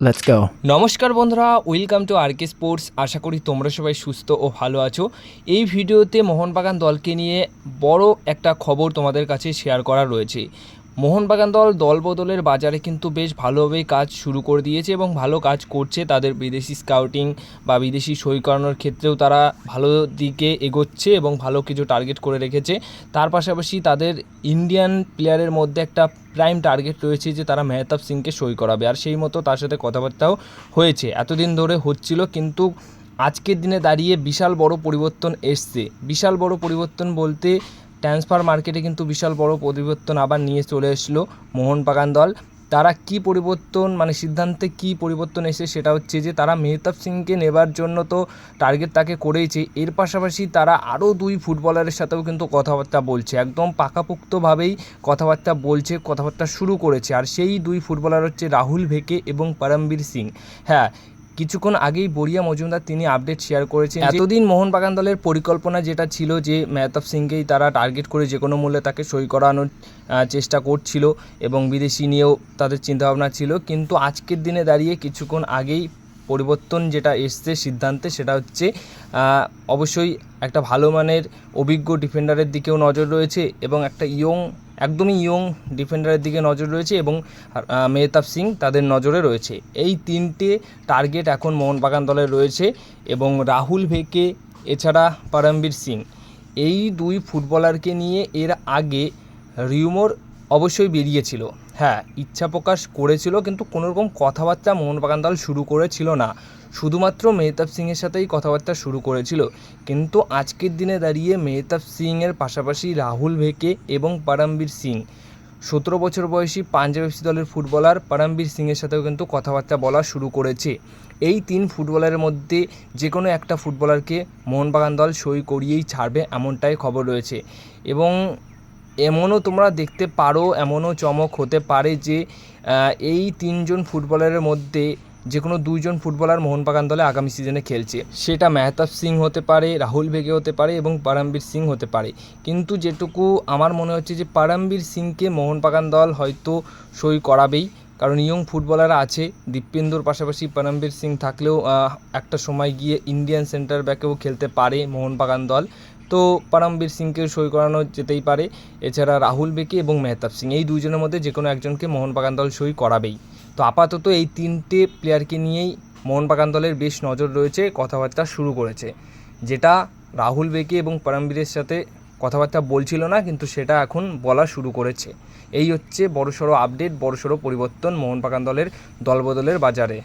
Let's go নমস্কার বন্ধুরা welcome to R K sports আশা করি তোমরা সবাই সুস্থ ও ভালো আছো। এই ভিডিওতে মোহনবাগান দলকে নিয়ে বড় একটা খবর তোমাদের কাছে শেয়ার করা রয়েছে। মোহনবাগান দল দল বদলের বাজারে কিন্তু বেশ ভালোভাবেই কাজ শুরু করে দিয়েছে এবং ভালো কাজ করছে। তাদের বিদেশি স্কাউটিং বা বিদেশি সই করানোর ক্ষেত্রেও তারা ভালো দিকে এগোচ্ছে এবং ভালো কিছু টার্গেট করে রেখেছে। তার পাশাপাশি তাদের ইন্ডিয়ান প্লেয়ারের মধ্যে একটা প্রাইম টার্গেট রয়েছে যে তারা মেহতাব সিংকে সই করাবে। আর সেই মতো তার সাথে কথাবার্তাও হয়েছে। এতদিন ধরে হচ্ছিল কিন্তু আজকের দিনে দাঁড়িয়ে বিশাল বড় পরিবর্তন এসছে। বিশাল বড় পরিবর্তন বলতে ট্রান্সফার মার্কেটে কিন্তু বিশাল বড় পরিবর্তন আবার নিয়ে চলে এসলো মোহনবাগান দল। তারা কি পরিবর্তন মানে সিদ্ধান্তে কি পরিবর্তন এসে সেটা হচ্ছে যে, তারা মেহতাব সিংকে নেবার জন্য তো টার্গেট তাকে করেইছে। এর পাশাপাশি তারা আরও দুই ফুটবলারের সাথেও কিন্তু কথাবার্তা বলছে। একদম পাকাপোক্তভাবেই কথাবার্তা বলছে, কথাবার্তা শুরু করেছে। আর সেই দুই ফুটবলার হচ্ছে রাহুল ভেকে এবং পরমবীর সিং। হ্যাঁ কিছুক্ষণ আগেই বড়িয়া মজুমদার তিনি আপডেট শেয়ার করেছেন এতদিন মোহনবাগান দলের পরিকল্পনা যেটা ছিল যে মেহতাব সিংকেই তারা টার্গেট করে যে কোনো মূল্যে তাকে সই করানোর চেষ্টা করছিল এবং বিদেশি নিয়েও তাদের চিন্তাভাবনা ছিল। কিন্তু আজকের দিনে দাঁড়িয়ে কিছুক্ষণ আগেই পরিবর্তন যেটা এসছে সিদ্ধান্তে সেটা হচ্ছে অবশ্যই একটা ভালো মানের অভিজ্ঞ ডিফেন্ডারের দিকেও নজর রয়েছে এবং একটা ইয়ং একদমই ইয়ং ডিফেন্ডারের দিকে নজর রয়েছে এবং মেহতাব সিং তাদের নজরে রয়েছে। এই তিনটে টার্গেট এখন মোহনবাগান দলে রয়েছে এবং রাহুল ভেকে, এছাড়া পরমবীর সিং। এই দুই ফুটবলারকে নিয়ে এর আগে রিউমোর অবশ্যই বেরিয়েছিল। হ্যাঁ ইচ্ছা প্রকাশ করেছিল কিন্তু কোনোরকম কথাবার্তা মোহনবাগান দল শুরু করেছিল না। শুধুমাত্র মেহতাব সিংয়ের সাথেই কথাবার্তা শুরু করেছিল। কিন্তু আজকের দিনে দাঁড়িয়ে মেহতাব সিংয়ের পাশাপাশি রাহুল ভেকে এবং পরমবীর সিং। সতেরো বছর বয়সী পাঞ্জাব এফসি দলের ফুটবলার পরমবীর সিংয়ের সাথেও কিন্তু কথাবার্তা বলা শুরু করেছে। এই তিন ফুটবলারের মধ্যে যে কোনো একটা ফুটবলারকে মোহনবাগান দল সই করিয়েই ছাড়বে এমনটাই খবর রয়েছে। এবং এমনও তোমরা দেখতে পারো, এমনও চমক হতে পারে যে এই তিনজন ফুটবলারের মধ্যে যে কোনো দুইজন ফুটবলার মোহনবাগান দলে আগামী সিজনে খেলছে। সেটা মেহতাব সিং হতে পারে, রাহুল ভেগে হতে পারে এবং পরমবীর সিং হতে পারে। কিন্তু যেটুকু আমার মনে হচ্ছে যে, পরমবীর সিংকে মোহনবাগান দল হয়তো সই করাবেই। কারণ ইয়ং ফুটবলার আছে, দীপেন্দুর পাশাপাশি পরমবীর সিং থাকলেও একটা সময় গিয়ে ইন্ডিয়ান সেন্টার ব্যাকেও খেলতে পারে মোহনবাগান দল। তো পরমবীর সিংকে সই করানো যেতেই পারে। এছাড়া রাহুল বেকে এবং মেহতাব সিং, এই দুইজনের মধ্যে যে কোনো একজনকে মোহনবাগান দল সই করাবেই। তো আপাতত এই তিনটে প্লেয়ারকে নিয়েই মোহনবাগান দলের বেশ নজর রয়েছে, কথাবার্তা শুরু করেছে। যেটা রাহুল বেকে এবং পরমবীরের সাথে কথাবার্তা বলছিল না, কিন্তু সেটা এখন বলা শুরু করেছে। এই হচ্ছে বড়সড় আপডেট বড়সড় পরিবর্তন মোহনবাগান দলের দলবদলের বাজারে।